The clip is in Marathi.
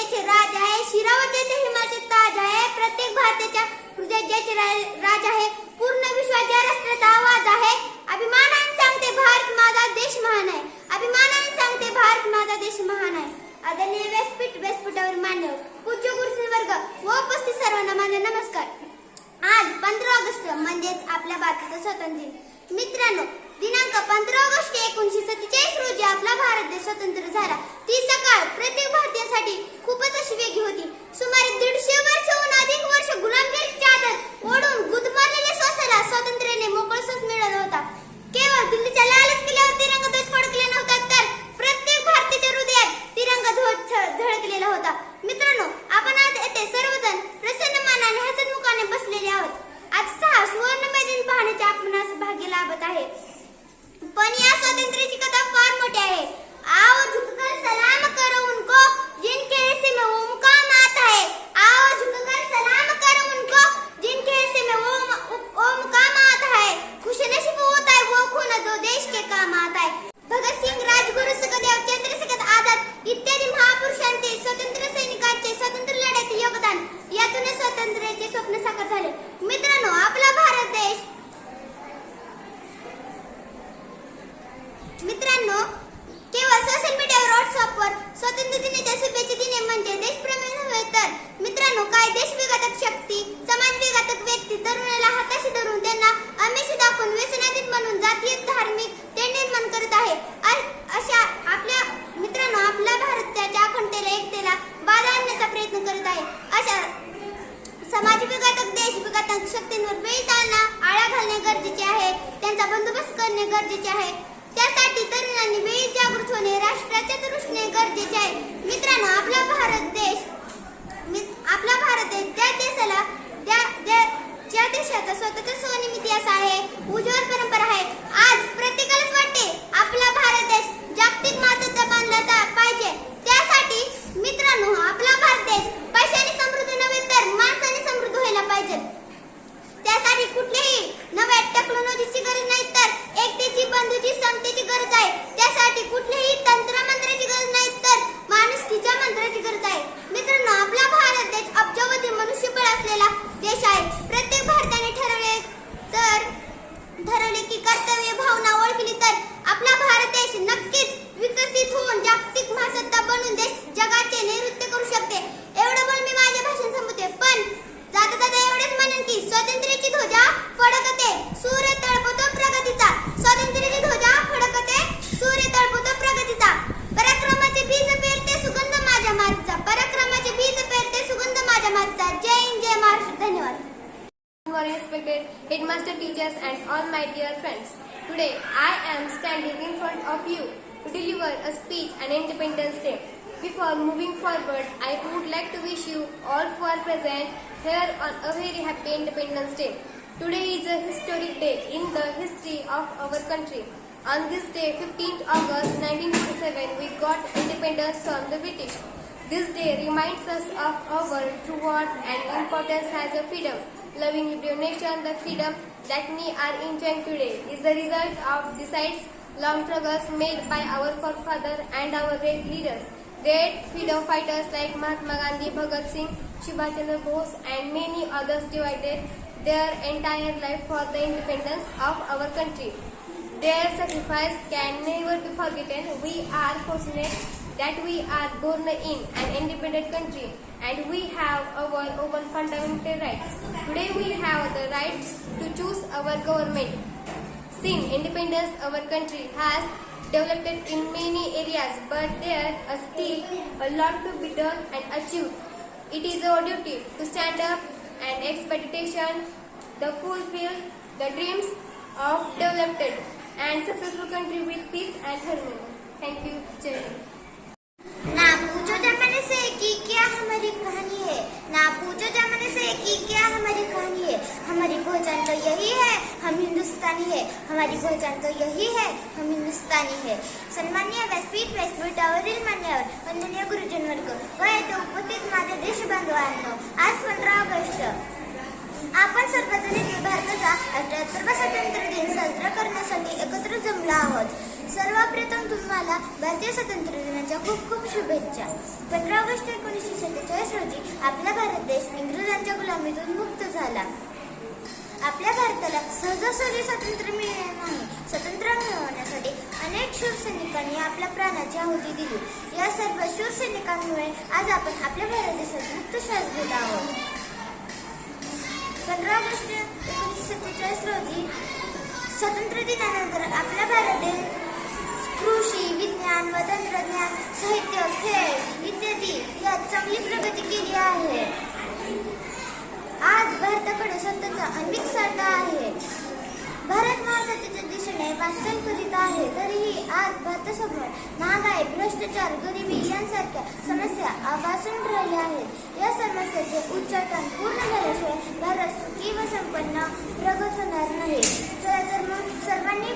ज्याचे राज आहे शिरावर ज्याचे हिमाचे ताज आहे प्रत्येक भारताच्या हृदयात ज्याचे राज आहे. पूर्ण विश्वात ज्या राष्ट्राचा आवाज आहे. अभिमानाने सांगते भारत माझा देश महान आहे. अभिमानाने सांगते भारत माझा देश महान आहे. आदरणीय व्यासपीठ व्यासपीठावर मान्यवर पूज्य गुरुजी वर्ग व उपस्थित सर्वांना माझा नमस्कार. आज पंधरा ऑगस्ट म्हणजेच आपल्या भारताचा स्वातंत्र्य दिन. मित्रांनो दिनांक पंधरा ऑगस्ट एकोणीशे सत्तेचाळीस रोजी आपला भारत देश स्वतंत्र झाला. ती सकाळ प्रत्येक भारतीयासाठी खूपच अशी वेगळी होती. सुमारे दीडशे वर्षहून अधिक वर्ष गुलामगिरीच्या आदत ओढून गुदमरलेल्या श्वासाला स्वातंत्र्याने मोकळ श्वास मिळाला होता केवळ दिल्लीच्या लालच किल्ल्यावर तिरंगा ध्वज फडकला नव्हता तर प्रत्येक भारतीयाच्या हृदयात तिरंगा ध्वज झ- झळकलेला होता मित्रांनो आपण आज येथे सर्वजण प्रसन्न मनाने हसतमुखाने बसलेले आहोत आज सहा सुवर्णमय दिन पाहण्याचे आपणास भाग्य लाभत आहे पण या स्वातंत्र्याची कथा फार मोठी आहे आओ झुककर सलाम करो उनको जिनके हिस्से में वो मुकाम आता है आओ झुककर सलाम करो उनको जिनके हिस्से में वो वो मुकाम आता है खुशनसीब होता है वो खून जो देश के काम आता है भगत सिंग राजगुरु सुखदेव चंद्रशेखर आझाद इत्यादी महापुरुषांचे स्वतंत्र सैनिकांचे स्वतंत्र लढ्यात योगदान यातूनच स्वातंत्र्याचे स्वप्न साकार झाले मित्रांनो आपला भारत देश मित्रांनो केवळ सोशल मीडियावर व्हॉट्सअपवर स्वातंत्र्य दिनाच्या शुभेच्छा दिने म्हणजे देशप्रेमी नव्हे तर मित्रांनो काय देश विघातक शक्ती समाज विघातक व्यक्ती तरुणाला हाताशी धरून त्यांना अमेशी दाखवून व्यसनाधीन म्हणून जातीय धार्मिक ते निर्माण करत आहे. अशा आपल्या मित्रांनो आपल्या त्याच्या अखंडतेला एकतेला बाधा आणण्याचा प्रयत्न करत आहे. अशा समाज विघातक देश विघातक शक्तींवर वेळी चालना आळा घालणे गरजेचे आहे. त्यांचा बंदोबस्त करणे गरजेचे आहे. त्यासाठी तरुणांनी वेळी जागृत होणे राष्ट्राच्या दृष्टीने गरजेचे आहे. मित्रांनो आपला भारत देश मित- आपला भारत देश त्या देशाला त्या त्या- ज्या देशाचा स्वतःचा स्वर्णिम इतिहास आहे उज्ज्वल परंपरा आहे आज प्रत्येकालाच वाटते आपला भारत देश जागतिक मातृत्व बांधला जा- पाहिजे त्यासाठी मित्रांनो आपला भारत देश पैशाने समृद्ध नव्हे तर माणसाने समृद्ध व्हायला पाहिजे त्यासाठी कुठल्याही नव्या टेक्नॉलॉजीची गरज नाही तर एकतेची बंधुची समतेची गरज आहे त्यासाठी कुठल्याही तंत्रमंत्राची गरज नाही तर माणुसकीच्या मंत्राची गरज आहे मित्रांनो आपला भारत देश अब्जावधी मनुष्यबळ असलेला देश आहे प्रत्येक भारताने ठरवले तर ठरवले की कर्तव्य भावना ओळखली तर आपला भारत देश नक्कीच विकसित होऊन जागतिक महासत्ता बनून देश जगाचे नैऋत्य करू शकते. एवढं बोल मी माझे भाषण संपवते. पण जाता जाता एवढेच म्हणेन की स्वातंत्र्याची ध्वजा फडकते. सूर्य तळपतो प्रगतीचा. स्वातंत्र्याची ध्वजा फडकते सूर्य तळपतो प्रगतीचा. पराक्रमाचे बीज पेरते सुगंध माझ्या मातीचा. पराक्रमाचे बीज पेरते सुगंध माझ्या मातीचा. जय हिंद जय महाराष्ट्र. धन्यवाद. More respected headmaster teachers and all my dear friends. Today I am standing in front of you to deliver a speech on Independence Day. Before moving forward, I would like to wish you all who are present here on a very happy Independence Day. Today is a historic day in the history of our country. On this day, 15th August 1957, we got independence from the British. This day reminds us of our true and importance as a freedom. Loving your nation, the freedom that we are enjoying today is the result of decides long struggles made by our forefathers and our great leaders. Great freedom fighters like Mahatma Gandhi, Bhagat Singh, Subhash Bose and many others divided their entire life for the independence of our country. Their sacrifice can never be forgotten. We are fortunate that we are born in an independent country and we have our own fundamental rights. Today we have the rights to choose our government. Since independence, our country has developed in many areas, but there is still a lot to be done and achieved. It is our duty to stand up and expectation the fulfill the dreams of developed and successful country with peace and harmony. Thank you, Jai. तो यही है हम हिंदुस्तानी है। हमारी पहचान तो यही है हम हिंदुस्तानी है। सन्मान्य व्यासपीठ व्यासपीठावरील मान्यावर वंदनीय गुरुजन वर्ग व येथे उपस्थित माझ्या देशबांधवांनो आज पंधरा ऑगस्ट. आपण सर्वजण भारताचा अठ्याहत्तरवा स्वातंत्र्य दिन साजरा करण्यासाठी एकत्र जमलो आहोत. सर्वप्रथम तुम्हाला भारतीय स्वातंत्र्य दिनाच्या खूप खूप शुभेच्छा. पंधरा ऑगस्ट एकोणीसशे सत्तेचाळीस रोजी आपला भारत देश इंग्रजांच्या गुलामीतून मुक्त झाला. आपल्या भारताला सहजासहजी स्वातंत्र्य मिळणार नाही. स्वातंत्र्य मिळवण्यासाठी अनेक शिवसैनिकांनी आपल्या प्राणाची आहुती दिली. या सर्व शूरसैनिकांमुळे आज आपण आपल्या भारत देशात मुक्त श्वास घेत आहोत. पंधरा ऑगस्ट एकोणीसशे सत्तेचाळीस रोजी स्वातंत्र्य दिनानंतर आपल्या भारत देश कृषी विज्ञान व तंत्रज्ञान साहित्य खेळ इत्यादी यात चांगली प्रगती केली आहे आज भारताकडे स्वतःचा अनेक साठा आहे. भारत महासत्तेच्या दिशेने वाटचाल करीत आहे. तरीही आज भारतासमोर महागाई भ्रष्टाचार गरिबी यांसारख्या समस्या आभासून राहिल्या आहेत. या समस्याचे उच्चाटन पूर्ण झाल्याशिवाय भारत सुखी व संपन्न प्रगत होणार नाही. तर मग सर्वांनी